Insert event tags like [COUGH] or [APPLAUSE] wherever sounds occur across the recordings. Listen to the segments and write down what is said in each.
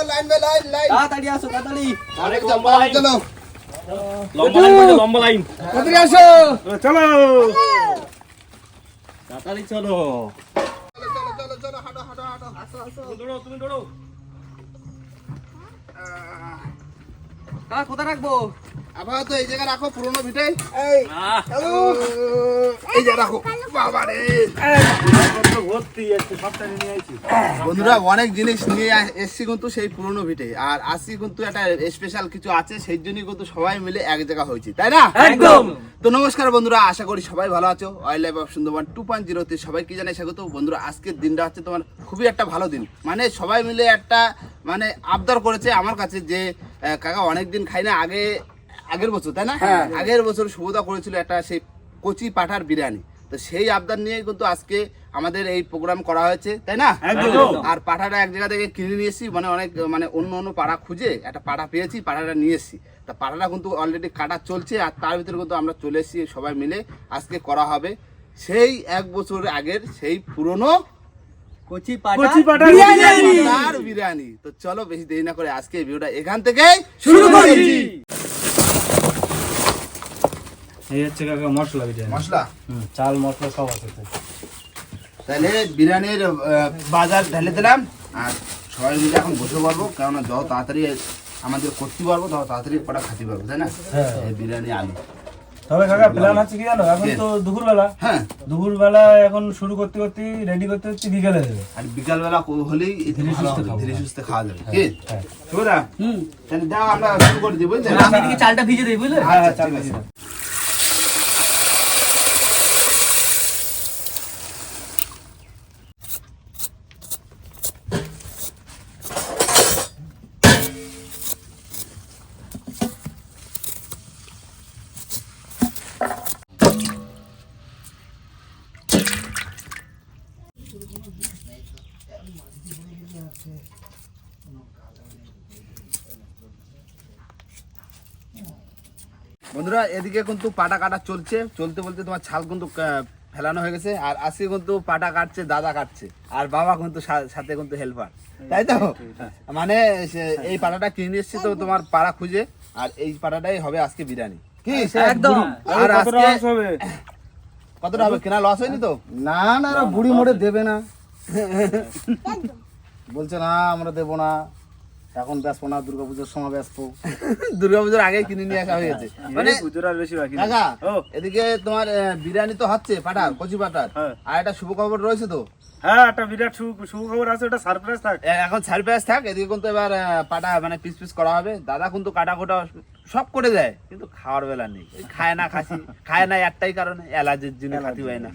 চলো line by line line. তাড়াতাড়ি আসো তাড়াতাড়ি। অনেক লম্বা লাইন। চলো। লম্বা লাইন বলতে লম্বা লাইন। তাড়াতাড়ি আসো। চলো তাড়াতাড়ি চলো। চলো চলো চলো চলো হাঁটো হাঁটো হাঁটো। আসো আসো। তুমি দৌড়ো তুমি দৌড়ো। কাকা কোথায় রাখব? আপাতত এই জায়গায় রাখো পুরোনো ভিটে। এই। এই জায়গা রাখো। বাবা রে। বন্ধুরা অনেক জিনিস নিয়ে এসছি কিন্তু সেই পুরনো ভিটে। আর আসছি কিন্তু একটা স্পেশাল কিছু আছে সেই জন্যই কিন্তু সবাই মিলে এক জায়গা হয়েছি তাই না? একদম। তো নমস্কার বন্ধুরা আশা করি সবাই ভালো আছো। Oil life of Sundarban two point জিরোতে সবাই কি জানাই স্বাগত? বন্ধুরা আজকের দিনটা হচ্ছে তোমার খুবই একটা ভালো দিন। মানে সবাই মিলে একটা মানে আবদার করেছে আমার কাছে যে কাকা অনেকদিন খাই না আগে আগের বছর তাই না? আগের বছর সুবিধা করেছিল একটা সেই কচি পাঠার বিরিয়ানি। তো সেই আবদার নিয়ে কিন্তু আজকে আমাদের এই প্রোগ্রাম করা হয়েছে তাই না? আর পাঠাটা এক জায়গা থেকে কিনে নিয়ে এসেছি মানে অনেক মানে অন্য অন্য পাড়া খুঁজে একটা পাঠা পেয়েছি পাঠাটা নিয়ে এসেছি। তা পাঠাটা কিন্তু অলরেডি কাটা চলছে আর তার ভিতরে কিন্তু আমরা চলে এসেছি সবাই মিলে আজকে করা হবে সেই এক বছর আগের সেই পুরনো কচি পাটা। আর বিরিয়ানি। তো চলো বেশি দেরি না করে আজকে ভিডিওটা এখান থেকে শুরু করছি। এই হচ্ছে কাকা মশলা বিরিয়ানি। মশলা? হুম, চাল মশলা সব আছে। তাহলে বিরিয়ানির বাজার ঢেলে দিলাম। আর সবাই মিলে এখন বসে পারব কেননা যত তাড়াতাড়ি আমাদের করতে পারব তত তাড়াতাড়ি কটা খাতে পারব তাই না? হ্যাঁ। বিরিয়ানি আলু। তবে কাকা প্ল্যান হচ্ছে কি জানো? এখন তো দুপুরবেলা। হ্যাঁ। দুপুরবেলা এখন শুরু করতে করতে রেডি করতে করতে বিকেলে হয়ে যাবে আর বিকালবেলা কো- হলেই ধীরে সুস্থে খাব। ধীরে সুস্থে খাওয়া যাবে কি হ্যাঁ। সুবিধা হুম। তাহলে দাও আমরা শুরু করে দিই বুঝলে? আমি চালটা ভিজে দিই বুঝলে? হ্যাঁ, হ্যাঁ, ঠিক আছে। বন্ধুরা এদিকে কিন্তু পাটা কাটা চলছে। চলতে বলতে তোমার ছাল কিন্তু ফেলানো হয়ে গেছে। আর আজকে কিন্তু পাটা কাটছে দাদা কাটছে। আর বাবা কিন্তু সাথে কিন্তু হেল্পার তাই তো? মানে এই পাটাটা কিনে এসেছি তো তোমার পাড়া খুঁজে। আর এই পাটাটাই হবে আজকে বিরিয়ানি। কি? একদম। আর আজকে হবে? কতটা হবে? কেনা লস হয়নি তো? না না না বুড়ি মোড়ে দেবে না। [LAUGHS] বলছে না আমরা দেবো না। এখন ব্যস্ত না দুর্গাপুজোর সময় ব্যস্ত। [LAUGHS] দুর্গাপুজোর আগেই কিনে নিয়ে আসা হয়েছে। মানে পুজোর আর বেশি বাকি। কাকা এদিকে তোমার বিরিয়ানি তো হচ্ছে পাটার কচি পাটার। হ্যাঁ। আর একটা শুভ খবর রয়েছে তো? হ্যাঁ একটা বিরাট সু- সুখবর আছে ওটা সারপ্রাইজ থাক। এখন সারপ্রাইজ থাক এদিকে কিন্তু এবার পাটা মানে পিস পিস করা হবে। দাদা কিন্তু কাটা কোটা সব করে দেয় কিন্তু খাওয়ার বেলা নেই। খায় না খাসি খায় না একটাই কারণে অ্যালার্জির জন্য খাতি হয় না।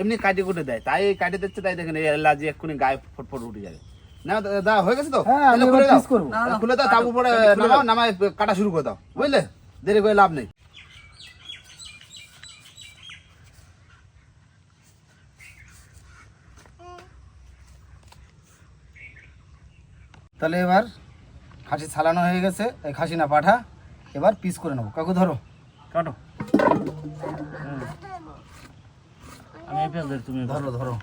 এমনি কাটি কুটে দেয় তাই কাটি দিচ্ছে তাই দেখেন এই অ্যালার্জি এক্ষুনি গায়ে ফটফট উঠে যাবে। না দা- দা হয়ে গেছে তো? হ্যাঁ, তাহলে এবার খুলে দাও। piece করব। তাহলে খুলে দাও তারপর পরে নামাও নামায় কাটা শুরু করে দাও বুঝলে? দেরি করে লাভ নেই। তাহলে এবার খাসি ছালানো হয়ে গেছে এই খাসি না পাঠা এবার পিস করে নেব। কাকু ধরো। কাটো। আমি ধরি, তুমি ধরো।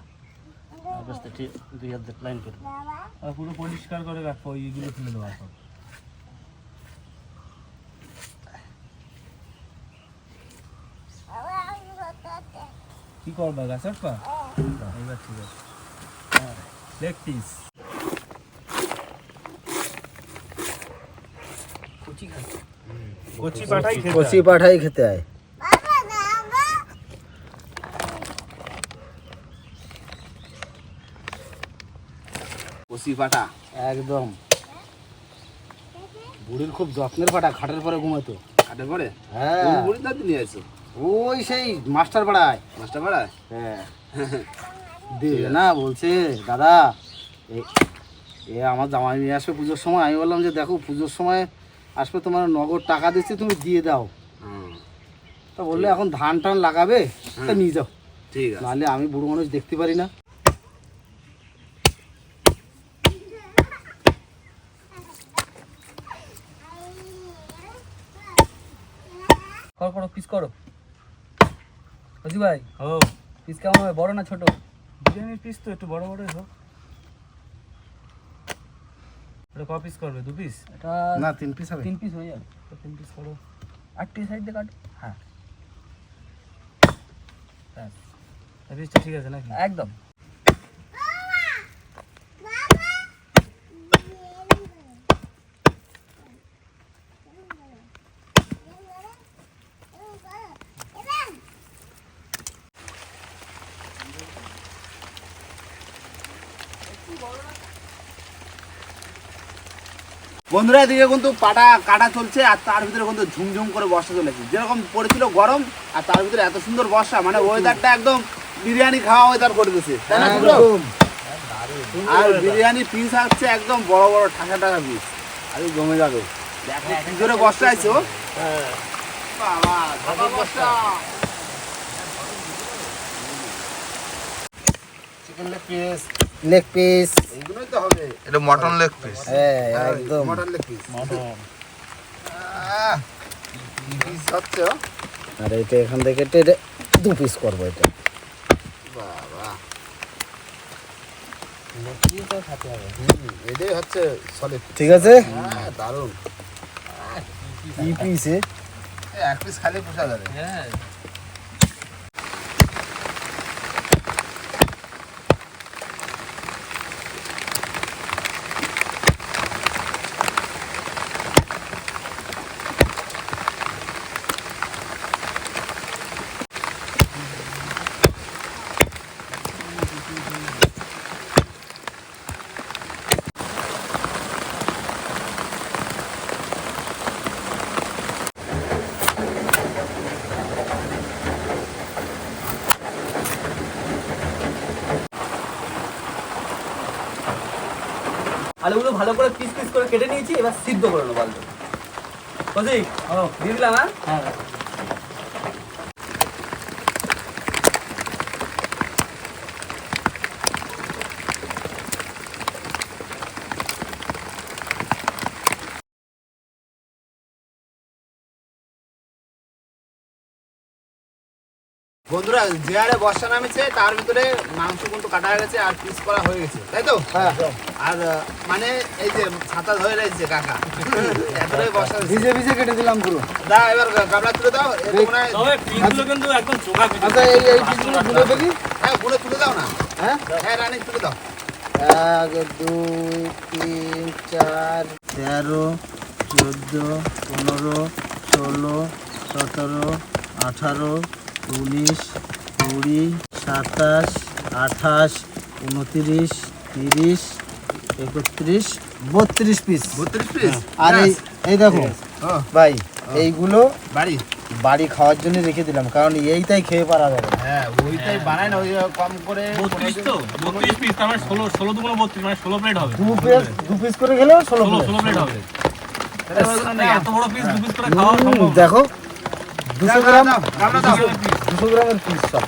দুই হাত লাইন করে। আর পুরো পরিষ্কার করে রাখো এইগুলো ফেলে দেওয়া সব। কি করবা গাছ আটবা? এবার ঠিক আছে। Leg piece. কচি পাঠাই খেতে কচি পাঠাই খেতে হয়। কষি পাটা একদম। বুড়ির খুব যত্নের পাঠা খাটের পরে ঘুমাতো। কাটে পরে? হ্যাঁ। কোন বুড়ি দাঁত নিয়ে আসছো ওই সেই মাস্টার পাড়ায়। মাছটা পাড়ায়? হ্যাঁ। [LAUGHS] দেবে না বলছে দাদা এ- এ আমার জামাই নিয়ে আসবে পুজোর সময়। আমি বললাম যে দেখো পুজোর সময় আসবে তোমার নগদ টাকা দিচ্ছি তুমি দিয়ে দাও। তা বললে এখন ধান টান লাগাবে তা নিয়ে যাও। ঠিক আছে। নাহলে আমি বুড়ো মানুষ দেখতে পারি না। করো করো পিস করো। বুঝি ভাই ও পিস কেমন হবে বড় না ছোট? বিরিয়ানির পিস তো একটু বড় বড় হোক। এটা ক পিস করবে দু পিস এটা না তিন পিস হবে। তিন পিস হয়ে যাবে। তিন পিস করো। আটটি সাইড দিয়ে কাটো। হ্যাঁ। এই পিসটা ঠিক আছে নাকি? একদম। বন্ধুরা এদিকে কিন্তু পাটা কাটা চলছে আর তার ভিতরে কিন্তু ঝুমঝুম করে বর্ষা চলেছে যেরকম পড়েছিল গরম আর তার ভিতরে এত সুন্দর বর্ষা মানে ওয়েদারটা একদম বিরিয়ানি খাওয়া ওয়েদার করে দিয়েছে তাই না আর বিরিয়ানি পিস আসছে একদম বড় বড় ঠাসা ঠাসা পিস আর জমে যাবে। দেখো কি জোরে বর্ষা আছে বাবা বর্ষা। Chicken leg piece leg piece এইগুলোই তো হবে। এটা মটন লেগ পিস হ্যাঁ একদম। মটন লেগ পিস পিস হচ্ছে আর এটা এখান থেকে টেনে দু পিস করব এটা। বাবা। এটাই হচ্ছে সলিড ঠিক আছে? হ্যাঁ দারুণ। কি পিসে এক পিস খালি পোষা যাবে। হ্যাঁ। আলুগুলো ভালো করে পিস পিস করে কেটে নিয়েছি এবার সিদ্ধ করে নেব আলু দিয়ে দিলাম হ্যাঁ। বন্ধুরা যে হারে বর্ষা নামেছে তার ভিতরে মাংস কিন্তু কাটা হয়ে গেছে আর পিস করা হয়ে গেছে তাই তো? হ্যাঁ আর মানে এই যে ছাতা ধরে রয়েছে কাকা এতটাই বর্ষা ভিজে ভিজে কেটে দিলাম পুরো। দাও এবার গামলা তুলে দাও পিসগুলো কিন্তু একদম চোখা আচ্ছা এই এই পিসগুলো তুলে ফেলি হ্যাঁ গুলো তুলে দাও না। হ্যাঁ? হ্যাঁ রানী তুলে দাও। এক দুই তিন চার তেরো চোদ্দ পনেরো ষোলো সতেরো আঠারো উনিশ কুড়ি সাতাশ আঠাশ উনত্রিশ তিরিশ একত্রিশ বত্রিশ পিস বত্রিশ পিস আর এই এই দেখো ও। ভাই এইগুলো বাড়ি। বাড়ি খাওয়ার জন্য রেখে দিলাম কারণ এইটাই খেয়ে পারা যাবে। হ্যাঁ ওইটাই বানায় না ওই কম করে বত্রিশ তো বত্রিশ পিস তার মানে ষোলো ষোলো দুগুলো বত্রিশ মানে ষোলো প্লেট হবে। দু পিস দু পিস করে গেলেও ষোলো ষোলো। প্লেট হবে। এত বড় পিস দু পিস করে খাওয়া সম্ভব দেখো দুশো গ্রাম দুশো গ্রামের পিস সব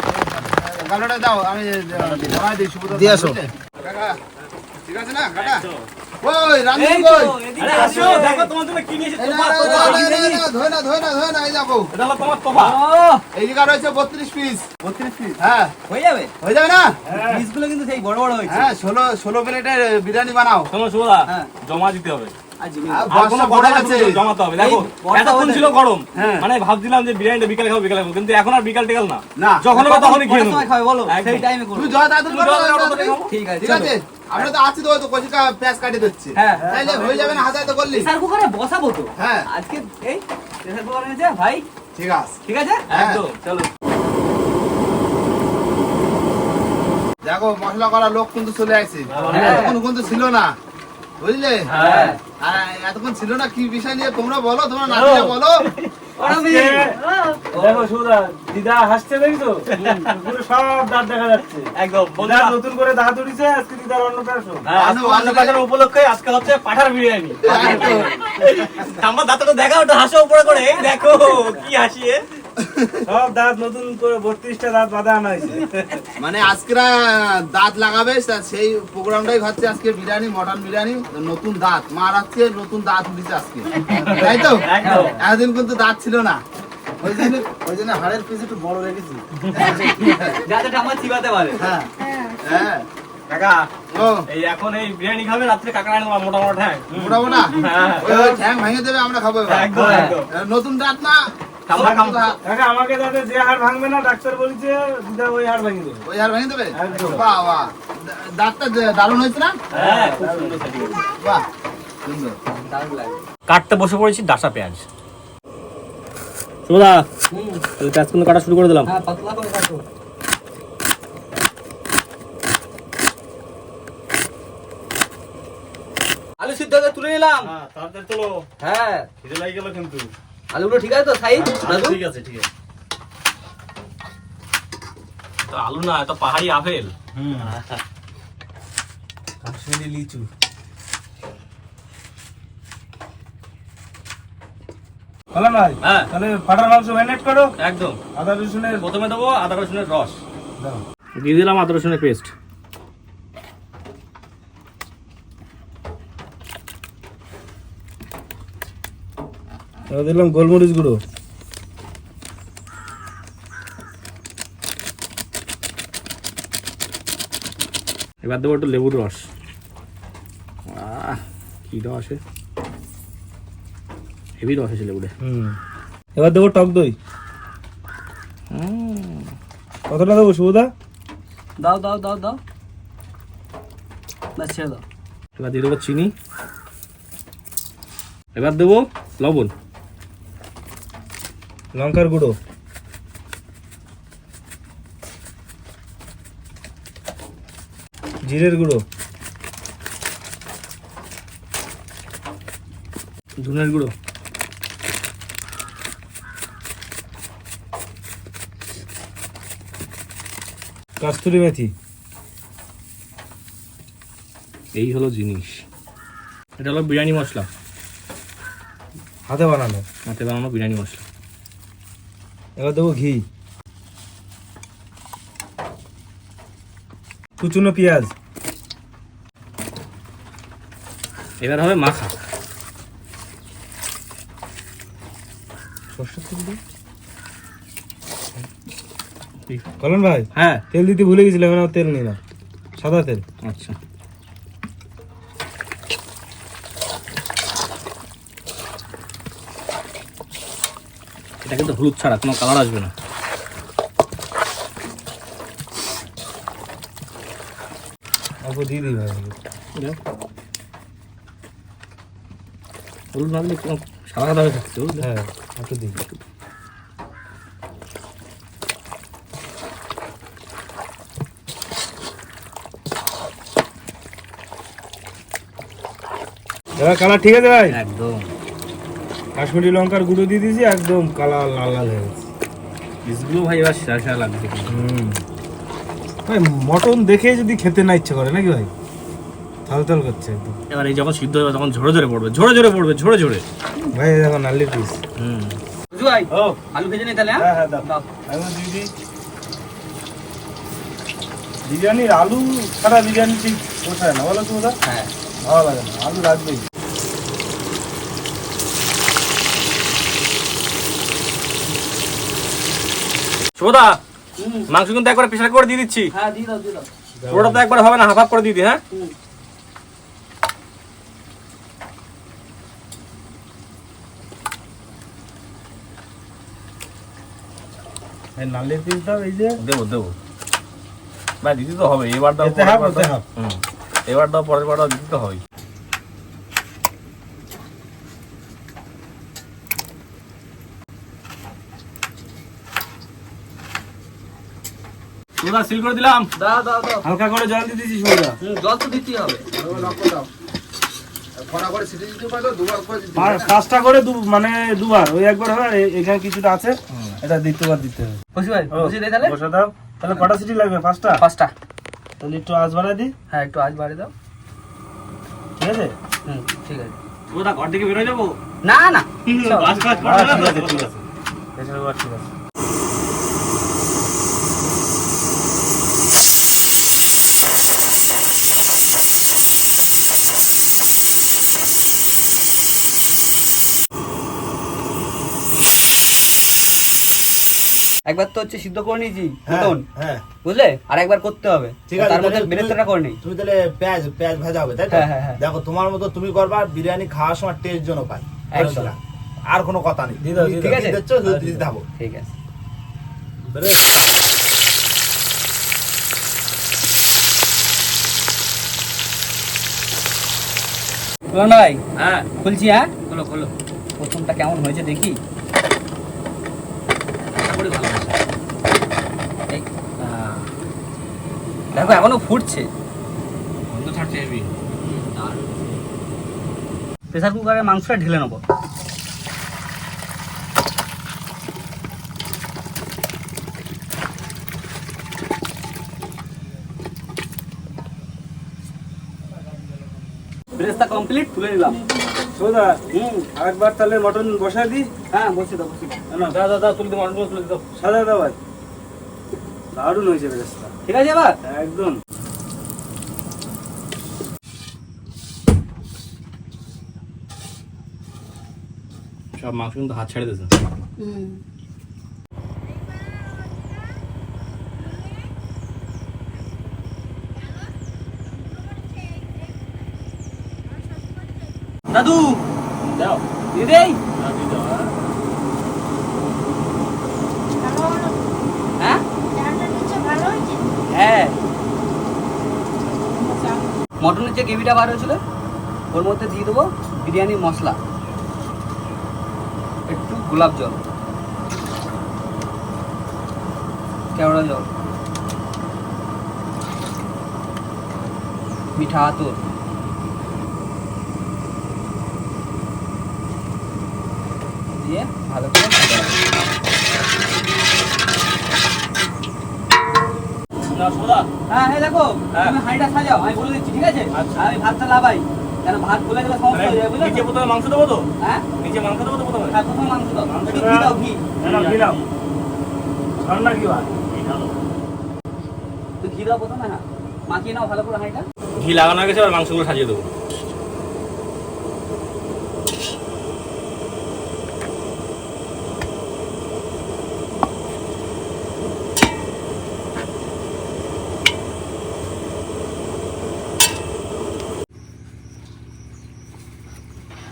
গামলাটা দাও আমি ধরাই দিই সুবোধ দিয়ে আসো। ঠিক আছে না কাকা? ওই রানী কই? আরে আসো। দেখো তোমার জন্য কি নিয়েছে এই না, না, তোফা না, না, না, না, ধরে না ধরে না ধরে না এই দেখো এটা হলো তোমার তোফা। এই জায়গা রয়েছে বত্রিশ পিস বত্রিশ পিস হ্যাঁ। হয়ে যাবে? হয়ে যাবে না? পিসগুলো কিন্তু সেই বড় বড় হয়েছে। হ্যাঁ ষোলো ষোলো প্লেটের বিরিয়ানি বানাও। শুভদা হ্যাঁ। জমা দিতে হবে। জমাতে হবে। দেখো এতক্ষণ ছিল গরম। হ্যাঁ। মানে ভাবছিলাম যে বিরিয়ানিটা বিকালে খাব বিকালে খাব। কিন্তু এখন আর বিকাল টিকাল না। না। যখন হবে তখনই খেয়ে নেব। বলো। সেই টাইমে করব। তুমি জয় দাদুর তুমি জয় দাদুর কথা খাও। ঠিক আছে। আমরা তো আছি তো ওই কচিকা পেঁয়াজ কাটিয়ে দিচ্ছি। হ্যাঁ। তাইলে হয়ে যাবে না হাতে তো করলি। প্রেসার কুকারে বসাবো তো। হ্যাঁ। আজকে এই প্রেসার কুকার এনেছে ভাই। ঠিক আছে। ঠিক আছে? হ্যাঁ। একদম চলো। দেখো মশলা করা লোক কিন্তু চলে আসছে হ্যাঁ। এতক্ষণ কিন্তু ছিল না। বুঝলে? হ্যাঁ। আর এতক্ষণ ছিল না কি বিষয় নিয়ে তোমরা বলো তোমরা নাতিরা বলো? দেখো সুদা দিদা হাসছে দেখছ? পুরো সব দাঁত দেখা যাচ্ছে। একদম নতুন করে দাঁত উঠেছে আজকে দিদার অন্নপ্রাশন হ্যাঁ, অন্নপ্রাশন উপলক্ষে আজকে হচ্ছে পাঠার বিরিয়ানি। আমার দাঁতটা দেখা ওটা হাসো উপরে করে। দেখো কি হাসিয়ে সব দাঁত নতুন করে বত্রিশটা দাঁত বাঁধা হয়েছে। মানে আজকেরা দাঁত লাগাবে সেই প্রোগ্রামটাই হচ্ছে আজকে বিরিয়ানি মটন বিরিয়ানি নতুন দাঁত। মা রাখছে নতুন দাঁত উঠেছে আজকে। তাই তো? এতদিন কিন্তু দাঁত ছিল না। ওই জন্য ওই জন্য হাড়ের পিস একটু বড় রেখেছি। যাতে আমার চিবাতে পারে। হ্যাঁ। হ্যাঁ। কাকা এই এখন এই বিরিয়ানি খাবে রাত্রে কাকা আনে তোমার মোটা মোটা ঠ্যাং। মোটা মোটা? হ্যাঁ। ওই ওই ঠ্যাং ভেঙে দেবে আমরা খাব একদম একদম। নতুন দাঁত না? আমাকে দাদা যে হাড় ভাঙবে না ডাক্তার বলেছে ওই হাড় ভেঙে দেবে। ওই আর ভেঙে দেবে? বাহ বাহ দা- দাঁতটা যে- দারুণ হয়েছে না? হ্যাঁ খুব সুন্দর সেটি। বাহ সুন্দর। কাটতে বসে পড়েছি ডাসা পেঁয়াজ। তাহলে পেঁয়াজ কিন্তু কাটা শুরু করে দিলাম। হ্যাঁ আলু সিদ্ধ তুলে নিলাম। হ্যাঁ তাড়াতাড়ি চলো হ্যাঁ। খিদে লাগে গেল কিন্তু। আলুগুলো ঠিক আছে তো সাইজ আচ্ছা, ঠিক আছে ঠিক আছে। তো আলু না তো পাহাড়ি আপেল। কাশ্মীরি লিচু। ভাই? হ্যাঁ। তাহলে পাটার মাংস ম্যারিনেট করো। একদম। আদা রসুনের প্রথমে দেবো আদা রসুনের রস। দাও। দিয়ে দিলাম আদা রসুনের পেস্ট দিলাম গোলমরিচ গুঁড়ো। এবার দেবো একটু লেবুর রস। আহ, কি রসে হেভি রস আছে লেবুরে হুম। এবার দেবো টক দই। কতটা দেবো সুবিধা দাও দাও দাও দাও। ছেড়ে দাও। এবার দিয়ে দেবো চিনি। এবার দেবো লবণ। লঙ্কার গুঁড়ো। জিরের গুঁড়ো। ধুনের গুঁড়ো। কাস্তুরি মেথি। এই হলো জিনিস। এটা হলো বিরিয়ানি মশলা। হাতে বানানো। হাতে বানানো বিরিয়ানি মশলা। এবার দেবো ঘি। কুচুনো পেঁয়াজ। এবার হবে মাখা। কলন ভাই হ্যাঁ। তেল দিতে ভুলে গেছিলাম তেল নিই না। সাদা তেল। আচ্ছা। এটা কিন্তু হলুদ ছাড়া কোনো কালার আসবে না। অল্প দিয়ে দিই ভাই হলুদ। না দিলে কোনো সাদা সাদা হয়ে থাকছে হ্যাঁ একটু দিই। এবার কালার ঠিক আছে ভাই? একদম। কাশ্মীরি লঙ্কার গুঁড়ো দিয়ে দিয়েছি একদম কালার লাল লাল হয়ে গেছে। পিসগুলো ভাই এবার সেরা সেরা লাগবে হুম। ভাই মটন দেখে যদি খেতে না ইচ্ছে করে নাকি ভাই? থাল থাল করছে একদম। এবার এই যখন সিদ্ধ হবে তখন ঝরে ঝরে পড়বে ঝরে ঝরে পড়বে ঝরে ঝরে। ভাই দেখো নাল্লির পিস হুম। ভাই ও। আলু ভেজে নেই তাহলে হ্যাঁ? হ্যাঁ হ্যাঁ দাও। দাও। আমি দিয়ে দিই বিরিয়ানির আলু ছাড়া বিরিয়ানি ঠিক পোষায় না বলো তুমি হ্যাঁ। ভালো লাগে না আলু রাখবেই। শুভদা মাংস কিন্তু একবার প্রেশার করে দিয়ে দিচ্ছি। হ্যাঁ দিয়ে দাও দিয়ে দাও। পুরোটা তো একবার হবে না হাফ হাফ করে দিয়ে দিই হ্যাঁ? এই নাল্লির পিস দাও এই যে। দেবো দেবো। না দিতে তো হবে এবার দাও এতে হাফ ওতে হাফ। হুম। এবার দাও পরের বার দাও দিতে তো হবে। সুদা সিল করে দিলাম। দাও দাও দাও। হালকা করে জল দিয়ে দিয়েছি হুম, জল তো দিতেই হবে। পাঁচটা করে মানে দুবার। ওই একবার হবে এখানে কিছুটা আছে। এটা দ্বিতীয়বার দিতে হবে। খুশি ভাই ও, দেই তাহলে বসে দাও। তাহলে কটা সিটি লাগবে? পাঁচটা? পাঁচটা। তাহলে একটু আজ দিই হ্যাঁ একটু আজ বাড়ি দাও। ঠিক আছে? হুম ঠিক আছে। সুদা ঘর থেকে বেরোয় যাব? না না। [LAUGHS] আচ্ছা, ঠিক আছে ঠিক আছে। একবার তো হচ্ছে সিদ্ধ করে নিয়েছি হ্যাঁ মটন হ্যাঁ। বুঝলে? আর একবার করতে হবে। ঠিক আছে তার মধ্যে তাহলে বেরেস্তাটা করে নিই। তুমি তাহলে পেঁয়াজ পেঁয়াজ ভাজা হবে তাই তো? হ্যাঁ, হ্যাঁ। দেখো তোমার মতো তুমি করবা বিরিয়ানি খাওয়ার সময় টেস্ট জন্য পাই আর কোনো কথা নেই। ঠিক আছে? ঠিক আছে ভাই হ্যাঁ। খুলছি হ্যাঁ? খোলো খোলো। প্রথমটা কেমন হয়েছে দেখি আশা করি ভালো আছে এই, আহ, দেখো এখনও ফুটছে। প্রেসার কুকারে মাংসটা ঢেলে নেব। ব্রেসটা কমপ্লিট তুলে নিলাম। সোদা হুম আরেকবার তাহলে মটন বসাই দিই। হ্যাঁ বসে দাও বসে দাও। না দাদা দাদা তুলে দিও মটন তুলে দাও। সাদা দাও ভাই। দারুণ হয়েছে বেরেস্তা ঠিক আছে এবার? একদম। সব মাংস কিন্তু হাত ছেড়ে দিয়েছে। দাদু! দাও। দিয়ে দেই? দাও, দিয়ে দাও, হ্যাঁ। হ্যাঁ ডালটা নিচে ভালো হয়েছে হ্যাঁ। মটনের যে গ্রেভিটা বার হয়েছিল, ওর মধ্যে দিয়ে দেবো বিরিয়ানি মশলা, একটু গোলাপ জল, কেওড়া জল, মিঠা আতর। দিয়ে ভালো করে ভাজা হবে। না সোদা হ্যাঁ হ্যাঁ দেখো হ্যাঁ। তুমি হাঁড়িটা সাজাও আমি বলে দিচ্ছি ঠিক আছে? আচ্ছা। আমি ভাতটা লাভাই কেন ভাত বলে গেলে সমস্যা হয়ে যাবে নিচে প্রথমে মাংস দেবো তো? হ্যাঁ? নিচে মাংস দেবো তো প্রথমে? হ্যাঁ প্রথমে মাংস দাও। মাংসটা- ঘি দাও ঘি দাও প্রথমে হ্যাঁ। মাখিয়ে নাও ভালো করে হাঁড়িটা। ঘি লাগানো হয়ে গেছে এবার মাংসগুলো সাজিয়ে দেবো।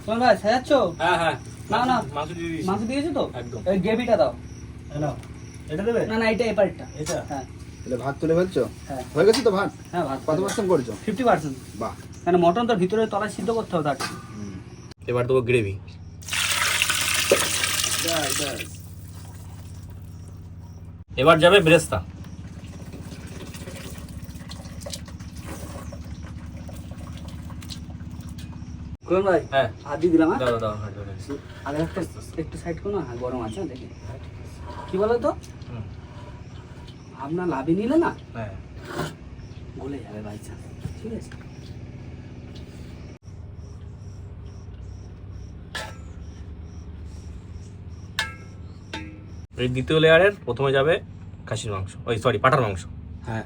তোমার ভাই সাজাচ্ছ? হ্যাঁ হ্যাঁ। না, না। মাংস দিয়ে দিয়েছি। মাংস দিয়েছ তো? একদম। এই গ্রেভিটা দাও। না এটা দেবে? না না এটা এপারটা এটা? হ্যাঁ। তাহলে ভাত তুলে ফেলছো? হ্যাঁ। হয়ে গেছে তো ভাত? হ্যাঁ ভাত কত পার্সেন্ট করছ? ফিফটি পার্সেন্ট বাহ। কেন মটন তো ভিতরে তলায় সিদ্ধ করতে হবে তার এবার দেবো গ্রেভি। এবার যাবে ব্রেস্তা। কোন ভাই? হ্যাঁ। হাত দিয়ে দিলাম হ্যাঁ? দাও দাও। আগে একটা একটু সাইড করো না হ্যাঁ গরম আছে না দেখি। কি বলো তো? আপনার লাভে নিলে না হ্যাঁ। গলে যাবে বাই চান্স ঠিক আছে? এই দ্বিতীয় লেয়ারের প্রথমে যাবে খাসির মাংস ওই সরি পাটার মাংস। হ্যাঁ।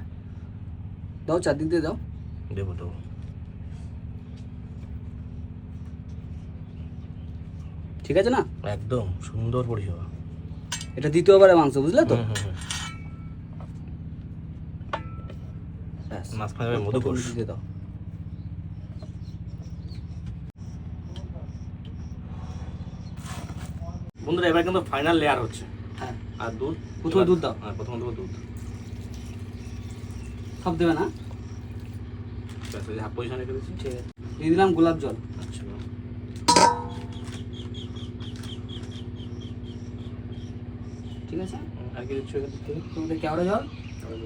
দাও চারদিক দিয়ে দাও। দেবো দেবো। ঠিক আছে না? একদম সুন্দর পরিষেবা। এটা দ্বিতীয়বারে মাংস বুঝলে তো? দিয়ে দাও। বন্ধুরা এবার কিন্তু ফাইনাল লেয়ার হচ্ছে। হ্যাঁ। আর দুধ? প্রথমে দুধ দাও। হ্যাঁ প্রথমে দেবো দুধ। সব দেবে না? হাফ পজিশন ঠিক আছে। দিয়ে দিলাম গোলাপ জল আচ্ছা ঠিক আছে? আর তোমাদের কেওড়া জল হয়ে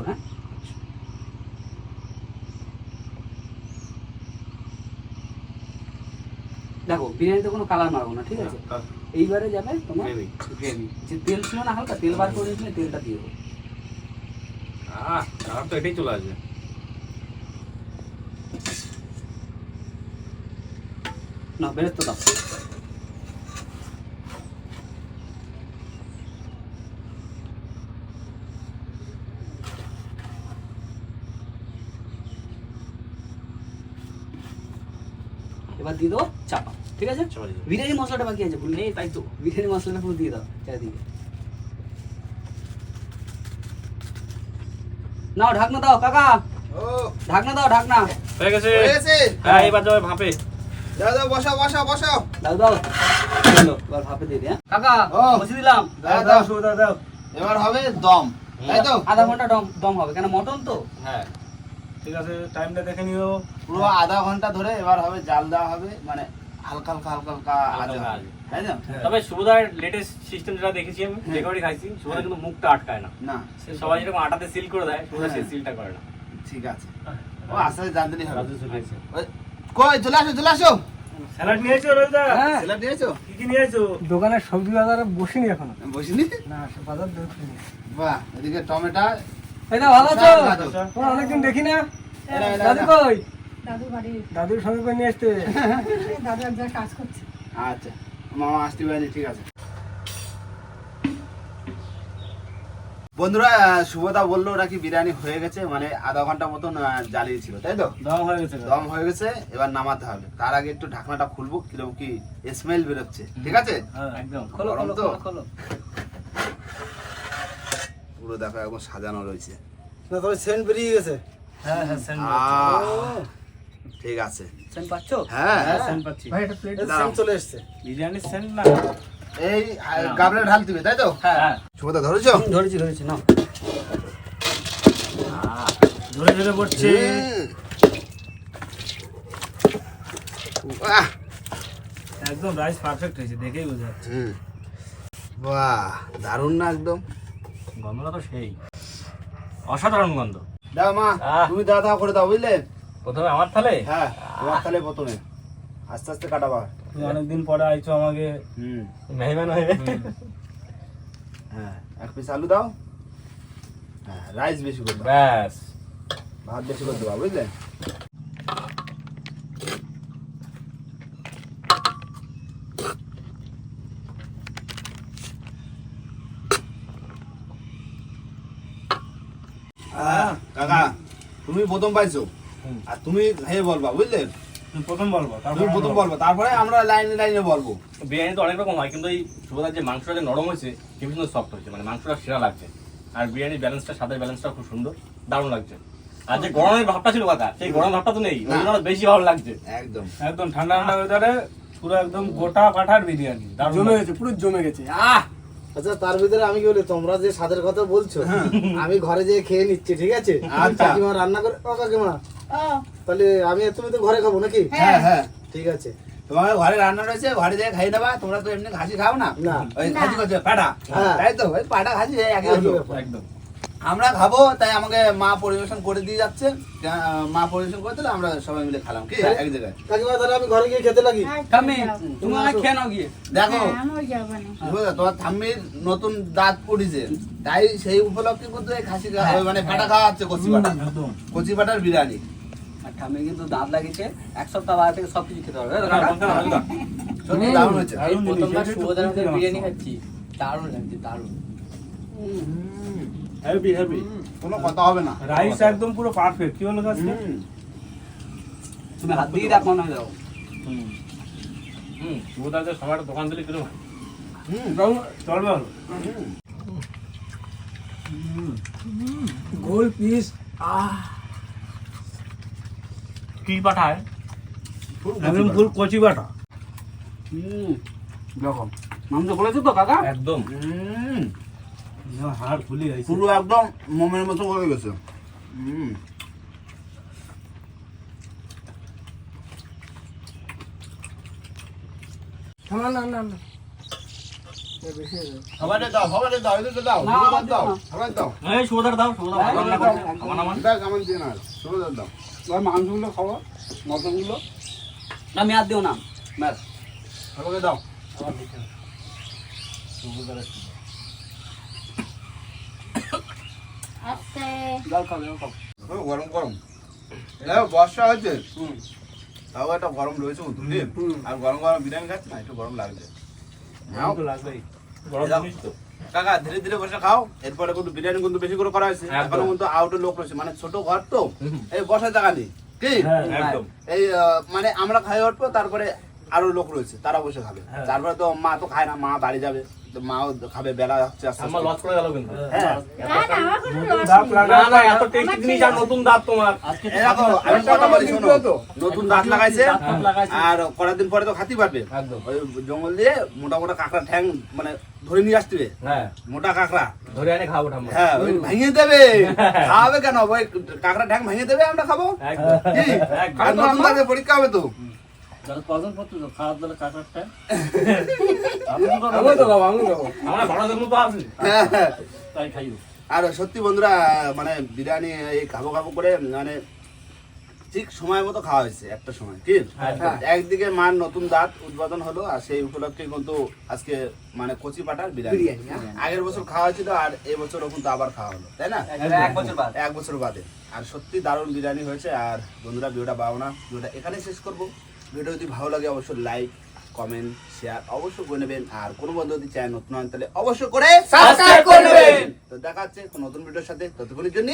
হ্যাঁ? দেখো বিরিয়ানিতে কোনো কালার মারবো না ঠিক আছে? আর এইবারে যাবে তোমার গ্রেভি যে তেল ছিল না হালকা তেল বার করে দিয়েছিলে তেলটা দিয়ে দেবো। আহ, তো এটাই চলে আসবে। না বেরোতে দাও। এবার দিয়ে দেবো চাপা ঠিক আছে। বিরিয়ানি মশলাটা বাকি আছে ভুল নেই তাই তো। বিরিয়ানি মশলাটা পুরো দিয়ে দাও চারিদিকে। নাও ঢাকনা দাও কাকা। ও। ঢাকনা দাও ঢাকনা। হয়ে গেছে। হয়ে গেছে। হ্যাঁ এবার যাবে ভাপে। দাও দাও বসাও বসাও বসাও দাও দাও চলো এবার দিয়ে দিই হ্যাঁ? কাকা বসে দিলাম। দাও দাও সুবিধা দাও এবার হবে দম তাই তো? আধা ঘণ্টা দম দম হবে কেন মটন তো? হ্যাঁ। ঠিক আছে টাইমটা দেখে নিও। পুরো আধা ঘণ্টা ধরে এবার হবে জাল দেওয়া হবে মানে হালকা হালকা হালকা হালকা আজে। তাই না তবে সুবিধার লেটেস্ট সিস্টেম যেটা দেখেছি আমি যে খাইছি সুবিধা কিন্তু মুখটা আটকায় না। না। সে সবাই যেরকম আটাতে সিল করে দেয় সুবিধা সেই হ্যাঁ। সিলটা করে না। ঠিক আছে। ও আস্তে আস্তে জানতে হবে। কই চলে আসো চলে আসো স্যালাড রোজদা হ্যাঁ স্যালাড নিয়েছো কি কি নিয়েছো দোকানের সবজি বাজারে বসিনি এখনও বসিনি না বাজার বাহ এদিকে টমেটো এই না ভালো আছো তোমার অনেকদিন দেখি না দাদু কই দাদু বাড়ি দাদুর সঙ্গে করে নিয়ে আসতে দাদু এক কাজ করছে আচ্ছা মামা আসতে পারেনি ঠিক আছে বন্ধুরা শুভদা বলল নাকি বিরিয়ানি হয়ে গেছে মানে আধা ঘণ্টা মতন আহ, জ্বালিয়ে ছিল তাই তো? দম হয়ে গেছে দম হয়ে গেছে এবার নামাতে হবে। তার আগে একটু ঢাকনাটা খুলবো কীরকম কি স্মেল বেরোচ্ছে ঠিক আছে? হ্যাঁ একদম। খোলো তো? পুরো দেখো এখন সাজানো রয়েছে। না তবে সেন্ট বেরিয়ে গেছে। হ্যাঁ হ্যাঁ সেন্ট ঠিক আছে। সেন পাচ্ছ? হ্যাঁ। হ্যাঁ সেন্ট পাচ্ছি। ভাই প্লেট দাঁড়াও। চলে এসছে। বিরিয়ানির সেন্ট না? এই গাবলে ঢাল দিবে তাই তো? হ্যাঁ। শুভদা ধরেছো? ধরেছি ধরেছি নাও। ধরে ধরে পড়ছে। একদম রাইস পারফেক্ট হয়েছে দেখেই বোঝা যাচ্ছে। হুম। বাহ দারুণ না একদম? গন্ধটা তো সেই। অসাধারণ গন্ধ। দাও মা। তুমি দাও দাও করে দাও বুঝলে? প্রথমে আমার থালে হ্যাঁ তোমার তাহলে প্রথমে। আস্তে আস্তে কাটাবা। তুমি অনেকদিন পরে আইছো আমাকে। হুম। মেহমান হয়ে হ্যাঁ এক পিস আলু দাও। হ্যাঁ রাইস বেশি করে ব্যাস। ভাত বেশি করে দেবা বুঝলে? কাকা তুমি প্রথম পাইছো। আর তুমি খেয়ে বলবা বুঝলে? প্রথম বলব তারপর তুমি প্রথম বলব। তারপরে আমরা লাইনে লাইনে বলব। বিরিয়ানি তো অনেক রকম হয় কিন্তু এই যে মাংসটা যে নরম হয়েছে কিন্তু সুন্দর সফট হয়েছে মানে মাংসটা সেরা লাগছে। আর বিরিয়ানির ব্যালেন্সটা স্বাদের ব্যালেন্সটা খুব সুন্দর দারুণ লাগছে। আর যে গরমের ভাবটা ছিল কাকা সেই গরম ভাবটা তো নেই ওই জন্য বেশি ভালো লাগছে। একদম। একদম ঠান্ডা ঠান্ডা ওয়েদারে পুরো একদম গোটা পাঠার বিরিয়ানি জমে গেছে পুরো জমে গেছে। আহ! আচ্ছা তার ভিতরে আমি কি বলি তোমরা যে স্বাদের কথা বলছো আমি ঘরে যেয়ে খেয়ে নিচ্ছি ঠিক আছে? আচ্ছা। কাকিমা রান্না করে ও কাকিমা তাহলে আমি তুমি তো ঘরে খাব নাকি? হ্যাঁ হ্যাঁ। ঠিক আছে। তোমার ঘরে রান্না রয়েছে ঘরে যেয়ে খাই নেবা তোমরা তো এমনি ঘাসি খাও না। না। ওই ঘাসি করছে পাটা। হ্যাঁ। তাই তো ওই পাটা ঘাসি। একদম। আমরা খাব তাই আমাকে মা পরিবেশন করে দিয়ে যাচ্ছে। মা পরিবেশন করে দিলে আমরা সবাই মিলে খেলাম কি? এক জায়গায়। কাকিমা তাহলে আমি ঘরে গিয়ে খেতে লাগি? কামি তুমি আমাকে খেয়ে নাও গিয়ে। দেখো। হ্যাঁ, তোমার থাম্মির নতুন দাঁত পড়েছে। তাই সেই উপলক্ষে কিন্তু এই খাসি খাওয়া- মানে পাটা খাওয়া হচ্ছে কচি পাটা। কচি পাটার বিরিয়ানি। আর ঠামে কিন্তু দাঁত লাগিয়েছে। এক সপ্তাহ আগে থেকে সব কিছু খেতে পারবে প্রথমবার বিরিয়ানি খাচ্ছি। দারুণ লাগছে দারুণ। হেভি হেভি কোনো কথা হবে না। রাইস একদম পুরো পারফেক্ট কি হলো হুম। তুমি হাত দিয়ে দেখো না দাও হুম। হুম। সুবোধার সময়টা দোকান দিলে কীরকম হুম। চলবে ভালো গোল পিস কি পাঠায় একদম ফুল কচি বাটা হুম দেখো। মাংস বলেছ তো কাকা? একদম। হুম। হাড় ফুলি হয়েছে পুরো একদম মোমের মতো হয়ে গেছে। হুম। না না না না। হয়ে দাও দাও দাও না, সবাই আমার দাও। হ্যাঁ। আমার আমার আমার এবার মাংসগুলো খাব মটনগুলো না মেয়াদ। দিও। না ম্যাথ সবাইকে দাও খাও খাও। ও, গরম গরম। দেখো বর্ষা হয়েছে। তাও একটা গরম রয়েছে আর গরম গরম বিরিয়ানি খাচ্ছি না একটু গরম লাগছে নাও। তো লাগবেই। গরম। তো। কাকা ধীরে ধীরে বসে খাও। এরপরে কিন্তু বিরিয়ানি কিন্তু বেশি করে করা হয়েছে। এখন কিন্তু আউটের লোক রয়েছে। মানে ছোট ঘর তো। এই বসার জায়গা নেই। কি? হ্যাঁ, একদম। এই মানে আমরা খাই উঠবো তারপরে আরও লোক রয়েছে তারা বসে খাবে। হ্যাঁ। তারপরে তো মা তো খায় না মা বাড়ি যাবে। মাও খাবে বেলা হচ্ছে আমার লস করে গেল কিন্তু। হ্যাঁ। না না আমার কোনো loss দাঁত নেই। লাগা না না এত টেস্টি জিনিস আর নতুন দাঁত তোমার। আজকে এই দেখো, আমি কথা বলি শোনো। নতুন দাঁত লাগাইছে দাঁত ফাঁত লাগাইছে। আর করার দিন পরে তো খাতি পারবে। জঙ্গল দিয়ে মোটা মোটা কাঁকড়া ঠ্যাং মানে ধরে নিয়ে আসতে হবে। হ্যাঁ। মোটা কাঁকড়া। ধরে এনে খাব হ্যাঁ ভেঙে দেবে। খাওয়াবে কেন? ওই কাঁকড়া ঠ্যাং ভেঙে দেবে আমরা খাব? নতুন পরীক্ষা হবে তো। দাদা কজন পড়তো তো খারাপ দাদা কাকারটা আমি তো খাব আমি খাব। আমরা ভালো দেখুন তো আছি। হ্যাঁ, হ্যাঁ। তাই খাইও। আর সত্যি বন্ধুরা মানে বিরিয়ানি এই খাব খাব করে মানে ঠিক সময় মতো খাওয়া হয়েছে একটা সময় কি? একদিকে মার নতুন দাঁত উদ্বোধন হলো আর সেই উপলক্ষে কিন্তু আজকে মানে কচি পাটার বিরিয়ানি। আগের বছর খাওয়া হয়েছিল আর এই বছরও কিন্তু আবার খাওয়া হলো তাই না? এক বছর বাদ। এক বছর বাদে। আর সত্যি দারুণ বিরিয়ানি হয়েছে আর বন্ধুরা ভিডিওটা পাও না ভিডিওটা এখানে শেষ করব। ভিডিও যদি ভালো লাগে অবশ্যই লাইক কমেন্ট শেয়ার অবশ্যই করে নেবেন। আর কোনো বন্ধু যদি চায় নতুন হন তাহলে অবশ্যই করে সাবস্ক্রাইব করে নেবেন। তো দেখা হচ্ছে নতুন ভিডিওর সাথে ততক্ষণের জন্য